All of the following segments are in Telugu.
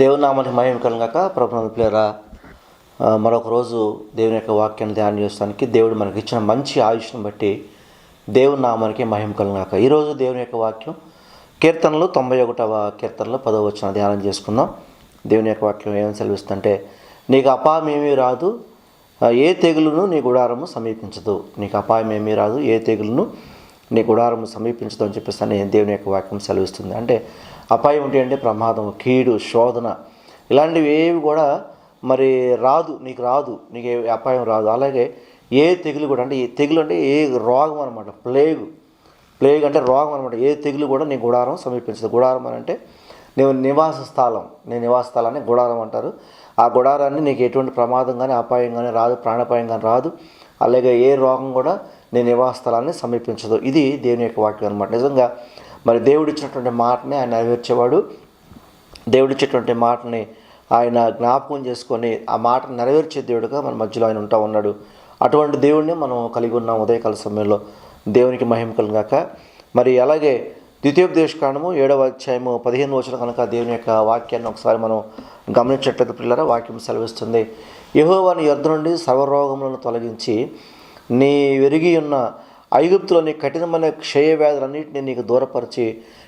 దేవుని నామానికి మహిమ కలగాక ప్రభుత్వ ప్లేరా మరొక రోజు దేవుని యొక్క వాక్యాన్ని ధ్యానం చేయడానికి దేవుడు మనకి ఇచ్చిన మంచి ఆయుష్ను బట్టి దేవుని నామానికి మహిమ కలగాక. ఈరోజు దేవుని యొక్క వాక్యం కీర్తనలు తొంభై ఒకటవ కీర్తనలో పదవ వచ్చిన ధ్యానం చేసుకుందాం. దేవుని యొక్క వాక్యం ఏమని సెలవిస్తుంటే నీకు అపాయం ఏమీ రాదు ఏ తెగులును నీ గుడారము సమీపించదు. నీకు అపాయం ఏమీ రాదు ఏ తెగులును నీ గుడారము సమీపించదు అని చెప్పేసి అని దేవుని యొక్క వాక్యం సెలవిస్తుంది. అంటే అపాయం ఉంటే అంటే ప్రమాదం కీడు శోధన. ఇలాంటివి ఏవి కూడా మరి రాదు నీకు రాదు నీకు ఏ అపాయం రాదు. అలాగే ఏ తెగులు కూడా అంటే ఈ తెగులు అంటే ఏ రోగం అనమాట ప్లేగు. ప్లేగ్ అంటే రోగం అనమాట ఏ తెగులు కూడా నీ గుడారం సమీపించదు. గుడారం అని అంటే నేను నివాస స్థలం. నీ నివాస స్థలాన్ని గుడారం అంటారు. ఆ గుడారాన్ని నీకు ఎటువంటి ప్రమాదం కానీ అపాయం కానీ రాదు ప్రాణాపాయం కానీ రాదు. అలాగే ఏ రోగం కూడా నీ నివాస స్థలాన్ని సమీపించదు. ఇది దేవుని యొక్క వాక్యం అనమాట నిజంగా మరి దేవుడిచ్చినటువంటి మాటని ఆయన నెరవేర్చేవాడు. దేవుడిచ్చేటువంటి మాటని ఆయన జ్ఞాపకం చేసుకొని ఆ మాటను నెరవేర్చే దేవుడుగా మన మధ్యలో ఆయన ఉంటా ఉన్నాడు. అటువంటి దేవుడిని మనం కలిగి ఉన్నాం ఉదయకాల సమయంలో. దేవునికి మహిమ కలుగాక. మరి అలాగే ద్వితీయోపదేశ కాండము ఏడవ అధ్యాయము పదిహేను వచ్చిన కనుక దేవుని యొక్క వాక్యాన్ని ఒకసారి మనం గమనించట్లేదు పిల్లల వాక్యం సెలవిస్తుంది. యహోవాని యొద్ద నుండి సర్వరోగములను తొలగించి నీ వెరిగి ఉన్న ఐగుప్తులోని కఠినమైన క్షయ వ్యాధులన్నింటినీ నీకు దూరపరిచి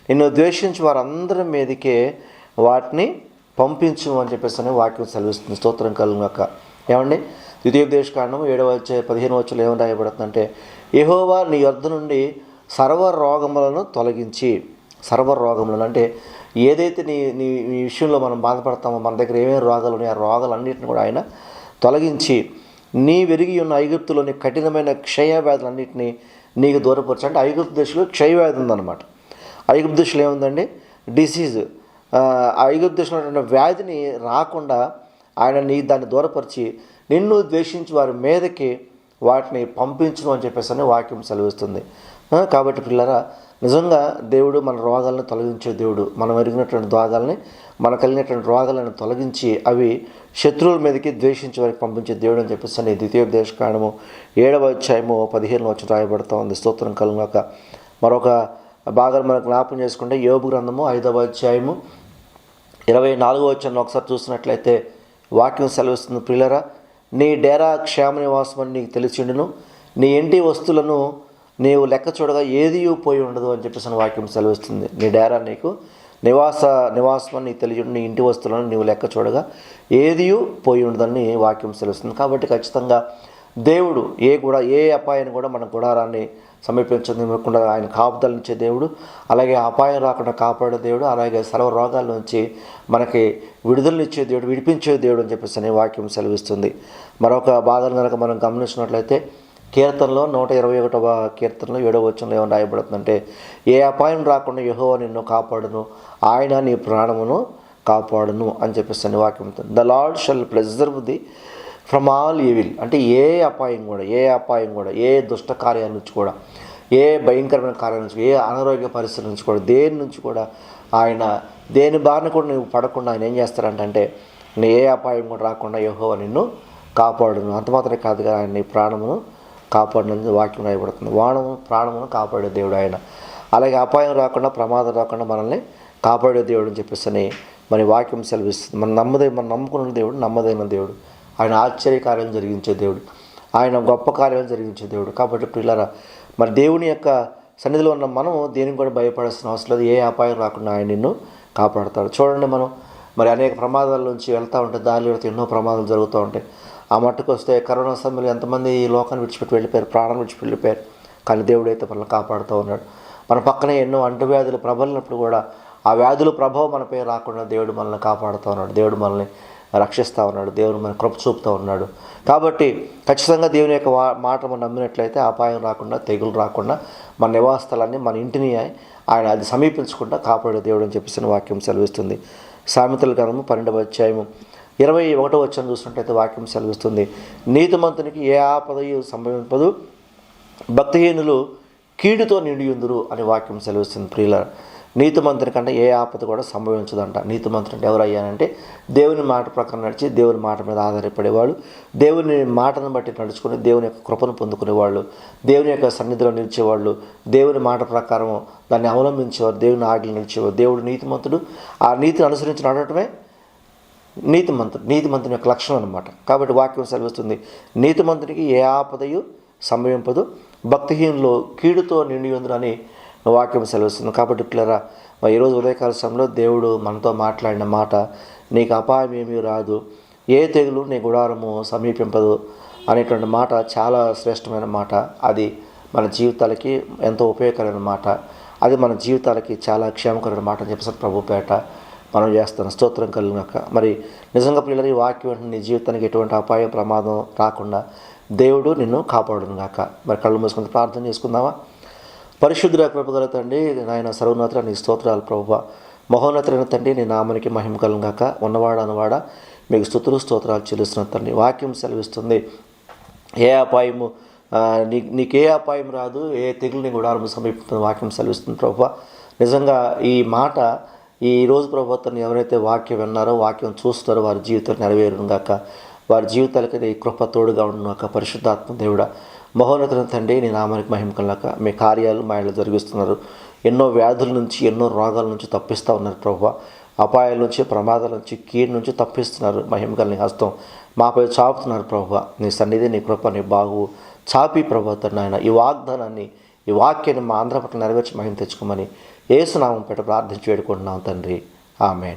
నిన్ను ద్వేషించి వారందరి మీదకే వాటిని పంపించు అని చెప్పేసి అని వాక్యం సెలవిస్తుంది. స్తోత్రం కలుగాక ఏమండి? ద్వితీయోపదేశ కాండం ఏడవ వచ్చే పదిహేను వచ్చలు ఏమని రాయబడుతుందంటే యహోవా నీ యొద్ద నుండి సర్వ రోగములను తొలగించి సర్వ రోగములను అంటే ఏదైతే నీ నీ నీ విషయంలో మనం బాధపడతామో మన దగ్గర ఏమేమి రోగాలు ఉన్నాయో ఆ రోగాలన్నింటిని కూడా ఆయన తొలగించి నీ వెరిగి ఉన్న ఐగుప్తులోని కఠినమైన క్షయవ్యాధులన్నింటినీ నీకు దూరపరచు అంటే ఐగుప్తు దశలో క్షయ వ్యాధి ఉందన్నమాట. ఐగుప్తు దశలో ఏముందండి? డిసీజ్. ఐగుప్తు దశలో వ్యాధిని రాకుండా ఆయన నీ దాన్ని దూరపరిచి నిన్ను ద్వేషించి వారి మీదకి వాటిని పంపించును అని చెప్పేసి అని వాక్యం సెలవిస్తుంది. కాబట్టి పిల్లరా నిజంగా దేవుడు మన రోగాలను తొలగించే దేవుడు. మనం ఎరిగినటువంటి రోగాల్ని మన కలిగినటువంటి రోగాలను తొలగించి అవి శత్రువుల మీదకి ద్వేషించి వారికి పంపించే దేవుడు అని చెప్పేసి అని ద్వితీయోపదేశ కాండము ఏడవ అధ్యాయము పదిహేను వచ్చి రాయబడతా ఉంది. స్తోత్రం కలుగాక మరొక భాగాలు మనకు జ్ఞాపం చేసుకుంటే యోగు గ్రంథము ఐదవ అధ్యాయము ఇరవై నాలుగో వచ్చిన ఒకసారి చూసినట్లయితే వాక్యం సెలవిస్తుంది. ప్రియులరా నీ డేరా క్షేమ నివాసం అని నీకు తెలిసిండును నీ ఇంటి వస్తువులను నీవు లెక్క చూడగా ఏది పోయి ఉండదు అని చెప్పేసి అని వాక్యం సెలవిస్తుంది. నీ డేరా నీకు నివాస నివాసం అని నీకు నీ ఇంటి వస్తువులను నీవు లెక్క చూడగా ఏది పోయి ఉండదని వాక్యం సెలవిస్తుంది. కాబట్టి ఖచ్చితంగా దేవుడు ఏ కూడా ఏ అపాయాన్ని కూడా మన గుడారాన్ని సమీపించకుండా ఆయన కాపుదలనిచ్చే దేవుడు అలాగే అపాయం రాకుండా కాపాడే దేవుడు అలాగే సర్వ రోగాల నుంచి మనకి విడుదలనిచ్చే దేవుడు విడిపించే దేవుడు అని చెప్పేసి అనే వాక్యం సెలవిస్తుంది. మరొక భాగం కనుక మనం గమనించినట్లయితే కీర్తనలో నూట ఇరవై ఒకటవ కీర్తనలో ఏడవ వచనంలో ఏమని రాయబడుతుందంటే ఏ అపాయం రాకుండా యహో నిన్ను కాపాడును ఆయన నీ ప్రాణమును కాపాడును అని చెప్పేసి అని వాక్యం the Lord shall preserve thee from all evil అంటే ఏ అపాయం కూడా ఏ అపాయం కూడా ఏ దుష్ట కార్యాల నుంచి కూడా ఏ భయంకరమైన కార్యాల నుంచి ఏ అనారోగ్య పరిస్థితుల నుంచి కూడా దేని నుంచి కూడా ఆయన దేని బారిన కూడా నువ్వు పడకుండా ఆయన ఏం చేస్తారంటే నేను ఏ అపాయం కూడా రాకుండా యెహోవా నిన్ను కాపాడును. అంత మాత్రమే కాదు కానీ ఆయన నీ ప్రాణమును కాపాడినందు వాక్యం రాయబడుతుంది. వాణము ప్రాణమును కాపాడే దేవుడు ఆయన. అలాగే అపాయం రాకుండా ప్రమాదం రాకుండా మనల్ని కాపాడే దేవుడు అని చెప్పేసి మరి వాక్యం సెలవిస్తుంది. మన నమ్మదే మనం నమ్ముకున్న దేవుడు నమ్మదైన దేవుడు. ఆయన ఆశ్చర్య కార్యం జరిగించే దేవుడు. ఆయన గొప్ప కార్యం జరిగించే దేవుడు. కాబట్టి పిల్లరా మరి దేవుని యొక్క సన్నిధిలో ఉన్న మనం దేనికి కూడా భయపడాల్సిన అవసరం లేదు. ఏ అపాయం రాకుండా ఆయన నిన్ను కాపాడతాడు. చూడండి మనం మరి అనేక ప్రమాదాల నుంచి వెళ్తూ ఉంటే దారిలో ఎన్నో ప్రమాదాలు జరుగుతూ ఉంటాయి. ఆ మట్టుకు వస్తే కరోనా సమయంలో ఎంతమంది ఈ లోకాన్ని విడిచిపెట్టి వెళ్ళిపోయారు ప్రాణం విడిచిపెట్టి వెళ్ళిపోయారు. కానీ దేవుడు అయితే మనల్ని కాపాడుతూ ఉన్నాడు. మన పక్కనే ఎన్నో అంటువ్యాధులు ప్రబలినప్పుడు కూడా ఆ వ్యాధుల ప్రభావం మనపై రాకుండా దేవుడు మనల్ని కాపాడుతూ ఉన్నాడు. దేవుడు మనల్ని రక్షిస్తూ ఉన్నాడు. దేవుడు మన కృప చూపుతూ ఉన్నాడు. కాబట్టి ఖచ్చితంగా దేవుని యొక్క మాట మనం నమ్మినట్లయితే అపాయం రాకుండా తెగులు రాకుండా మన నివాసస్థలాన్ని మన ఇంటిని ఆయన అది సమీపించకుండా కాపాడే దేవుడు అని చెప్పేసి వాక్యం సెలవిస్తుంది. సామెతల గ్రంథము పన్నెండవ అధ్యాయము ఇరవై ఒకటో వచ్చిన చూసినట్టయితే వాక్యం సెలవిస్తుంది. నీతిమంతునికి ఏ ఆపదయు సంభవింపదు. భక్తిహీనులు కీడుతో నిండియుందురు అని వాక్యం సెలవిస్తుంది ప్రియుల. నీతిమంతుని కంటే ఏ ఆపద కూడా సంభవించదంట. నీతిమంతుడు అంటే ఎవరయ్యానంటే దేవుని మాట ప్రకారం నడిచి దేవుని మాట మీద ఆధారపడేవాళ్ళు దేవుని మాటను బట్టి నడుచుకుని దేవుని యొక్క కృపను పొందుకునేవాళ్ళు. దేవుని యొక్క సన్నిధిలో నిలిచేవాళ్ళు. దేవుని మాట ప్రకారం దాన్ని అవలంబించేవారు. దేవుని ఆజ్ఞలు నిలిచేవారు. దేవుడు నీతిమంతుడు. ఆ నీతిని అనుసరించి నడవటమే నీతిమంతుడు నీతిమంతుని యొక్క లక్షణం అనమాట కాబట్టి వాక్యం సెలవిస్తుంది నీతిమంతునికి ఏ ఆపదయు సంభవింపదు భక్తిహీనులు కీడుతో నిండి ఉందని వాక్యం సెలవిస్తుంది. కాబట్టి ఇట్లరా ఈరోజు ఉదయకాల సమయంలో దేవుడు మనతో మాట్లాడిన మాట నీకు అపాయం ఏమీ రాదు ఏ తెగులు నీ గుడారము సమీపింపదు అనేటువంటి మాట చాలా శ్రేష్టమైన మాట. అది మన జీవితాలకి ఎంతో ఉపయోగకరమైన మాట. అది మన జీవితాలకి చాలా క్షేమకరమైన మాట అని చెప్పేసి ప్రభు పేట మనం చేస్తాను స్తోత్రం కలిగినాక. మరి నిజంగా పిల్లలు ఈ వాక్యం వెంటనే నీ జీవితానికి ఎటువంటి అపాయ ప్రమాదం రాకుండా దేవుడు నిన్ను కాపాడును గాక మరి కళ్ళు మూసుకుని ప్రార్థన చేసుకుందామా? పరిశుద్ధ కృపగల తండ్రి నాయన సర్వనోత్ర నీ స్తోత్రాలు ప్రభువ. మహోన్నతులైన తండ్రి నీ నామనికి మహిమ కలుగాక ఉన్నవాడ అనువాడ మీకు స్థుతులు స్తోత్రాలు చెల్లిస్తున్న తండ్రి. వాక్యం సెలవిస్తుంది. ఏ అపాయము నీ నీకే అపాయం రాదు ఏ తెగులు నీ గుడారం సమీపిస్తున్న వాక్యం సెలవిస్తుంది ప్రభు నిజంగా ఈ మాట ఈ రోజు ప్రభుత్వం ఎవరైతే వాక్యం విన్నారో వాక్యం చూస్తారో వారి జీవితం నెరవేరును గాక. వారి జీవితాలకి నీ కృప తోడుగా ఉండుగాక పరిశుద్ధాత్మ దేవుడా మహోన్నతుల తండ్రి నీ నామానికి మహిమ మీ కార్యాలు మా ఇళ్ళు జరిగిస్తున్నారు. ఎన్నో వ్యాధుల నుంచి ఎన్నో రోగాల నుంచి తప్పిస్తూ ఉన్నారు ప్రభు. అపాయాల నుంచి ప్రమాదాల నుంచి కీడు నుంచి తప్పిస్తున్నారు. మహిమకల్ని హస్తం మాపై చాపుతున్నారు ప్రభు. నీ సన్నిధి నీ కృప నీ బాగు చాపి ప్రభుత్వం నాయన. ఈ వాగ్దానాన్ని ఈ వాక్యాన్ని మా ఆంధ్రపట్ల నెరవేర్చి మహిమ తెచ్చుకోమని ఏసునామం పెట్టి ప్రార్థించి వేడుకుంటున్నాం తండ్రి. ఆమెన్.